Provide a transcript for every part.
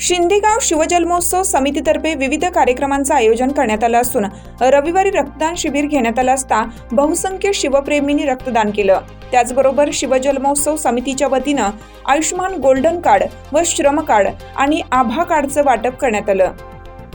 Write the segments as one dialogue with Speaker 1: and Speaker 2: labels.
Speaker 1: शिंदेगाव शिवजन्मोत्सव समितीतर्फे विविध कार्यक्रमांचं आयोजन करण्यात आलं असून रविवारी रक्तदान शिबिर घेण्यात आलं असता बहुसंख्य शिवप्रेमींनी रक्तदान केलं. त्याचबरोबर शिवजन्मोत्सव समितीच्या वतीनं आयुष्यमान गोल्डन कार्ड व श्रम कार्ड आणि आभा कार्डचं वाटप करण्यात आलं.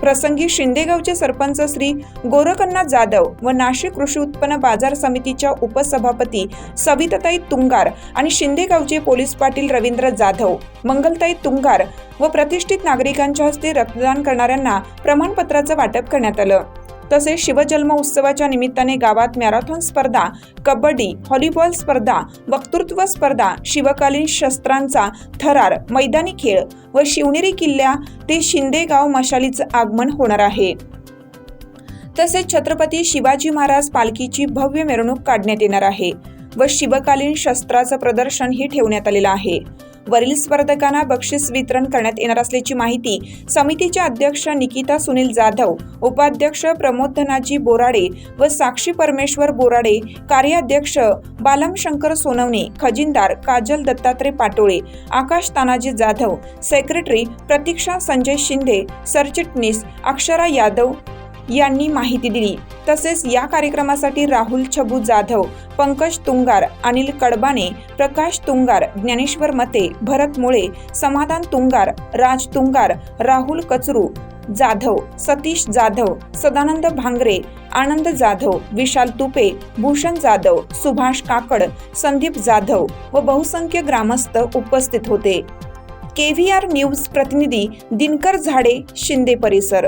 Speaker 1: प्रसंगी शिंदेगावचे सरपंच श्री गोरखन्ना जाधव व नाशिक कृषी उत्पन्न बाजार समितीच्या उपसभापती सविताताई तुंगार आणि शिंदेगावचे पोलीस पाटील रवींद्र जाधव मंगलताई तुंगार व प्रतिष्ठित नागरिकांच्या हस्ते रक्तदान करणाऱ्यांना प्रमाणपत्राचं वाटप करण्यात आलं. तसेच शिवजन्म उत्सवाच्या निमित्ताने गावात मॅरेथॉन स्पर्धा कबड्डी व्हॉलीबॉल स्पर्धा वक्तृत्व स्पर्धा शिवकालीन शस्त्रांचा थरार मैदानी खेळ व शिवनेरी किल्ल्या ते शिंदेगाव मशालीचं आगमन होणार आहे. तसेच छत्रपती शिवाजी महाराज पालखीची भव्य मिरवणूक काढण्यात येणार आहे व शिवकालीन शस्त्राचं प्रदर्शन ही ठेवण्यात आलेलं आहे. वरील स्पर्धकांना बक्षीस वितरण करण्यात येणार असल्याची माहिती समितीच्या अध्यक्ष निकिता सुनील जाधव उपाध्यक्ष प्रमोद धनाजी बोराडे व साक्षी परमेश्वर बोराडे कार्याध्यक्ष बालमशंकर सोनवणे खजिनदार काजल दत्तात्रय पाटोळे आकाश तानाजी जाधव सेक्रेटरी प्रतीक्षा संजय शिंदे सरचिटणीस अक्षरा यादव यांनी माहिती दिली. तसेच या कार्यक्रमासाठी राहुल छबू जाधव पंकज तुंगार अनिल कडबाने प्रकाश तुंगार ज्ञानेश्वर मते भरत मुळे समाधान तुंगार राज तुंगार राहुल कचरू जाधव सतीश जाधव सदानंद भांगरे आनंद जाधव विशाल तुपे भूषण जाधव सुभाष काकड संदीप जाधव व बहुसंख्य ग्रामस्थ उपस्थित होते. केव्हीआर न्यूज प्रतिनिधी दिनकर झाडे शिंदे परिसर.